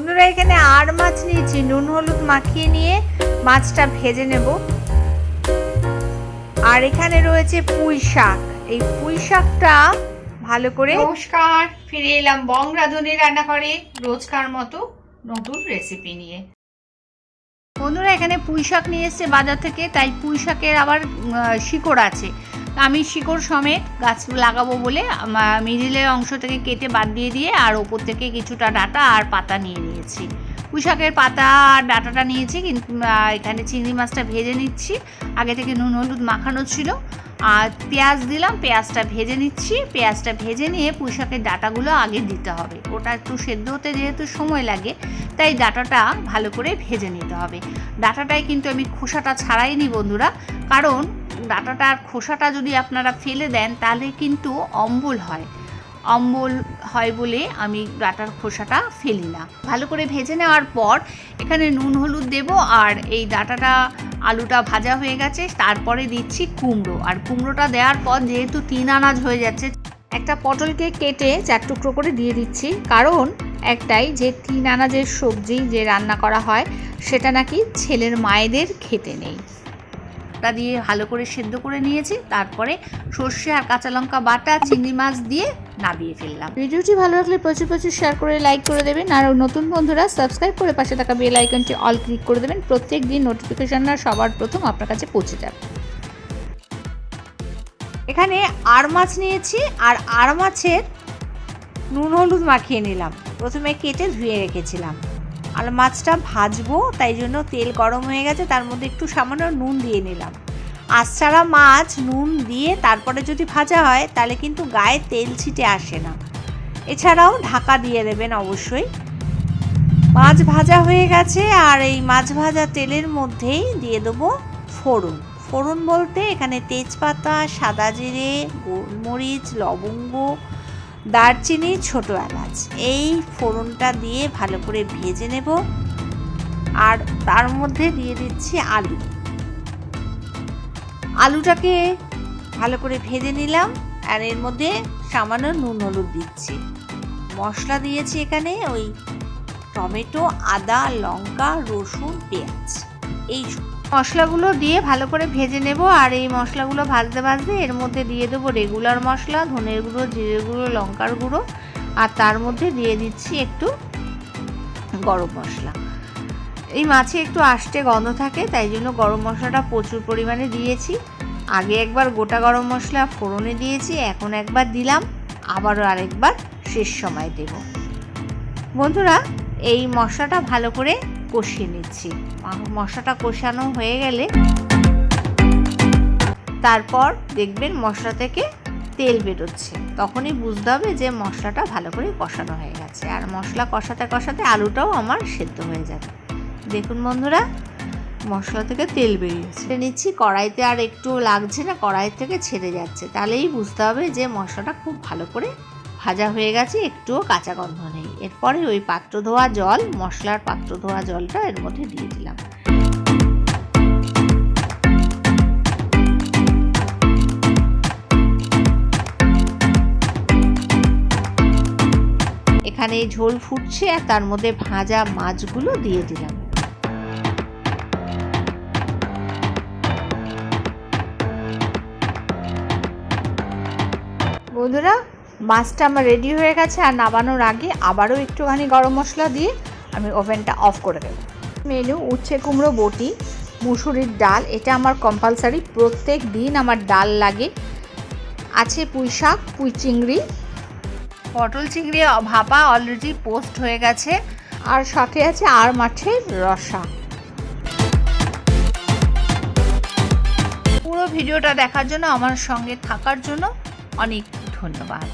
বন্ধুরা এখানে আর মাছ নিয়েছি। নুন হলুদ মাখিয়ে নিয়ে মাছটা ভেজে নেব। আর এখানে রয়েছে পুঁই শাক। এই পুঁই শাকটা ভালো করে নমস্কার ফিরে এলাম বং রাঁধুনি রান্নাঘরে রোজকার মতো নতুন রেসিপি নিয়ে। বন্ধুরা এখানে পুঁই শাক নিয়ে এসছে বাজার থেকে তাই পুঁই শাকের আবার শিকড় আছে। আমি শিকড় সমেত গাছ লাগাবো বলে মিডিলের অংশ থেকে কেটে বাদ দিয়ে দিয়ে আর ওপর থেকে কিছুটা ডাটা আর পাতা নিয়ে নিয়েছি। পুঁই শাকের পাতা আর ডাটাটা নিয়েছি কিন্তু এখানে চিংড়ি মাছটা ভেজে নিচ্ছি। আগে থেকে নুন, হলুদ মাখানো ছিল। আর পেঁয়াজ দিলাম, পেঁয়াজটা ভেজে নিচ্ছি। পেঁয়াজটা ভেজে নিয়ে পুঁই শাকের ডাটাগুলো আগে দিতে হবে। ওটা একটু সেদ্ধ হতে যেহেতু সময় লাগে, তাই ডাটাটা ভালো করে ভেজে নিতে হবে। ডাটাটায় কিন্তু আমি খোসাটা ছাড়াইনি বন্ধুরা, কারণ ডাটাটার খোসাটা যদি আপনারা ফেলে দেন, তাহলে কিন্তু অম্বল হয়। অম্বল হয় বলে আমি ডাটার খোসাটা ফেলি না। ভালো করে ভেজে নেওয়ার পর এখানে নুন, হলুদ দেব আর এই ডাটাটা, আলুটা ভাজা হয়ে গেছে। তারপরে দিচ্ছি কুমড়ো। আর কুমড়োটা দেওয়ার পর যেহেতু তিন আনাজ হয়ে যাচ্ছে, একটা পটলকে কেটে চার টুকরো করে দিয়ে দিচ্ছি। কারণ একটাই যে তিন আনাজের সবজি যে রান্না করা হয়, সেটা নাকি ছেলের মায়েদের খেতে নেই। ওটা দিয়ে ভালো করে সেদ্ধ করে নিয়েছি। তারপরে সর্ষে আর কাঁচা লঙ্কা বাটা চিংড়ি মাছ দিয়ে নামিয়ে ফেললাম। ভিডিওটি ভালো লাগলে প্রচুর প্রচুর শেয়ার করে লাইক করে দেবেন। আর নতুন বন্ধুরা সাবস্ক্রাইব করে পাশে থাকা বেল আইকনটি অল ক্লিক করে দেবেন। প্রত্যেক দিন নোটিফিকেশনটা সবার প্রথম আপনার কাছে পৌঁছে যাবে। এখানে আর মাছ নিয়েছি আর আর মাছের নুন হলুদ মাখিয়ে নিলাম। প্রথমে কেটে ধুয়ে রেখেছিলাম। আর মাছটা ভাজবো, তাই জন্য তেল গরম হয়ে গেছে। তার মধ্যে একটু সামান্য নুন দিয়ে নিলাম। আশারা মাছ নুন দিয়ে তারপরে যদি ভাজা হয়, তাহলে কিন্তু গায়ে তেল ছিটে আসে না। এছাড়াও ঢাকা দিয়ে দেবেন অবশ্যই। মাছ ভাজা হয়ে গেছে, আর এই মাছ ভাজা তেলের মধ্যেই দিয়ে দেবো ফোড়ন। ফোড়ন বলতে এখানে তেজপাতা, সাদা জিরে, গোলমরিচ, লবঙ্গ দারচিনি ছোট এলাচ। এই ফোড়নটা দিয়ে ভালো করে ভেজে নেব। আর তার মধ্যে দিয়ে দিচ্ছি আলু। আলুটাকে ভালো করে ভেজে নিলাম। আর এর মধ্যে সামান্য নুন হলুদ দিচ্ছি। মশলা দিয়েছি এখানে ওই টমেটো, আদা, লঙ্কা, রসুন, পেঁয়াজ। এই মশলাগুলো দিয়ে ভালো করে ভেজে নেব আর এই মশলাগুলো ভাজতে ভাজতে এর মধ্যে দিয়ে দেবো রেগুলার মশলা, ধনের গুঁড়ো, জিরে গুঁড়ো, লঙ্কার গুঁড়ো আর তার মধ্যে দিয়ে দিচ্ছি একটু গরম মশলা। এই মাছে একটু আষ্টে গন্ধ থাকে, তাই জন্য গরম মশলাটা প্রচুর পরিমাণে দিয়েছি। আগে একবার গোটা গরম মশলা ফোড়নে দিয়েছি, এখন একবার দিলাম, আবারও আরেকবার শেষ সময় দেব। বন্ধুরা, এই মশলাটা ভালো করে কষিয়ে নিচ্ছি। মশলাটা কষানো হয়ে গেলে তারপর দেখবেন মশলা থেকে তেল বেরোচ্ছে। তখনই বুঝতে হবে যে মশলাটা ভালো করে কষানো হয়ে গেছে। আর মশলা কষাতে কষাতে আলুটাও আমার সেদ্ধ হয়ে যাবে। দেখুন বন্ধুরা, মশলা থেকে তেল বেরিয়েছে। নিচ্ছি, কড়াইতে আর একটু লাগছে না, কড়াই থেকে ছেড়ে যাচ্ছে। তাহলেই বুঝতে হবে যে মশলাটা খুব ভালো করে ভাজা হয়ে গেছে, একটুও কাঁচা গন্ধ নেই। এরপরে ওই পাত্র ধোয়া জল, মশলার পাত্র ধোয়া জলটা এর মধ্যে দিয়ে দিলাম। এখানে ঝোল ফুটছে আর তার মধ্যে ভাজা মাছগুলো দিয়ে দিলাম। বন্ধুরা মাছটা আমার রেডি হয়ে গেছে আর নামানোর আগে আবারও একটুখানি গরম মশলা দিয়ে আমি ওভেনটা অফ করে দেবো। মেনু উচ্ছে কুমড়ো বটি, মুসুরির ডাল, এটা আমার কম্পালসারি প্রত্যেক দিন আমার ডাল লাগে। আছে পুঁই শাক, পুঁই চিংড়ি। পটল চিংড়ি ভাপা অলরেডি পোস্ট হয়ে গেছে। আর সাথে আছে আর মাছের রসা। পুরো ভিডিওটা দেখার জন্য, আমার সঙ্গে থাকার জন্য অনেক ধন্যবাদ।